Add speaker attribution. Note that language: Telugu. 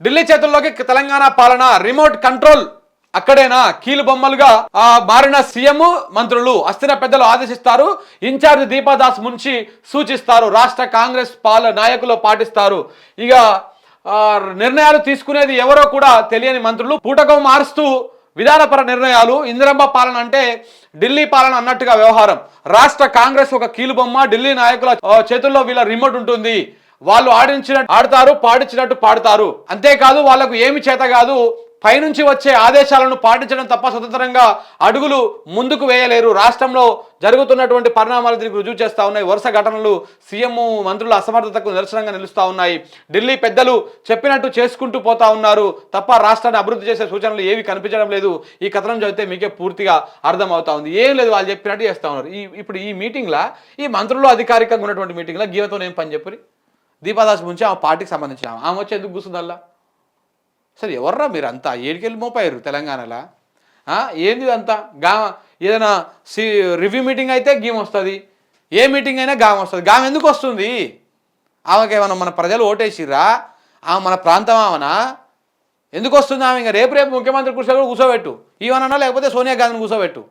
Speaker 1: ఢిల్లీ చేతుల్లోకి తెలంగాణ పాలన రిమోట్ కంట్రోల్. అక్కడేనా? కీలు బొమ్మలుగా ఆ, మారిన సీఎం మంత్రులు అస్థిర పెద్దలు ఆదేశిస్తారు. ఇన్ఛార్జ్ దీపాదాస్ మున్షి సూచిస్తారు. రాష్ట్ర కాంగ్రెస్ పాల నాయకులు పాటిస్తారు. ఇక నిర్ణయాలు తీసుకునేది ఎవరో కూడా తెలియని మంత్రులు పూటకం మారుస్తూ విధానపర నిర్ణయాలు. ఇందిరమ్మ పాలన అంటే ఢిల్లీ పాలన అన్నట్టుగా వ్యవహారం. రాష్ట్ర కాంగ్రెస్ ఒక కీలుబొమ్మ ఢిల్లీ నాయకుల చేతుల్లో వీళ్ళ రిమోట్ ఉంటుంది. వాళ్ళు ఆడించినట్టు ఆడతారు పాడించినట్టు పాడతారు. అంతేకాదు వాళ్ళకు ఏమి చేత కాదు పైనుంచి వచ్చే ఆదేశాలను పాటించడం తప్ప స్వతంత్రంగా అడుగులు ముందుకు వేయలేరు. రాష్ట్రంలో జరుగుతున్నటువంటి పరిణామాలు దీనికి రుజువు చేస్తా ఉన్నాయి. వరుస ఘటనలు సీఎం మంత్రుల అసమర్థతకు నిరసనంగా నిలుస్తా ఉన్నాయి. ఢిల్లీ పెద్దలు చెప్పినట్టు చేసుకుంటూ పోతా ఉన్నారు. తప్ప రాష్ట్రాన్ని అభివృద్ధి చేసే సూచనలు ఏవి కనిపించడం లేదు. ఈ కథనం చదివితే మీకే పూర్తిగా అర్థమవుతా ఉంది. ఏం లేదు వాళ్ళు చెప్పినట్టు చేస్తా ఉన్నారు. ఈ ఇప్పుడు ఈ మీటింగ్లో ఈ మంత్రులు అధికారికంగా ఉన్నటువంటి మీటింగ్లో గీతతో ఏం పని చెప్పి దీపాదాస్ ముంచి ఆమె పార్టీకి సంబంధించిన ఆమె. ఆమె వచ్చి ఎందుకు కూర్చుందల్లా? సరే ఎవర్రా మీరు అంతా? ఏడికెళ్ళి మోపారు తెలంగాణలో? ఏంది అంతా గా ఏదైనా సి రివ్యూ మీటింగ్ అయితే గీమ్ వస్తుంది. ఏ మీటింగ్ అయినా గామ వస్తుంది. గామ ఎందుకు వస్తుంది? ఆమెకి ఏమన్నా మన ప్రజలు ఓటేసిర్రా? ఆమె మన ప్రాంతం ఆమెనా? ఎందుకు వస్తుంది ఆమె? ఇంకా రేపు రేపు ముఖ్యమంత్రి కూర్చో కూర్చోబెట్టు. ఈవనన్నా లేకపోతే సోనియా గాంధీని కూర్చోబెట్టు.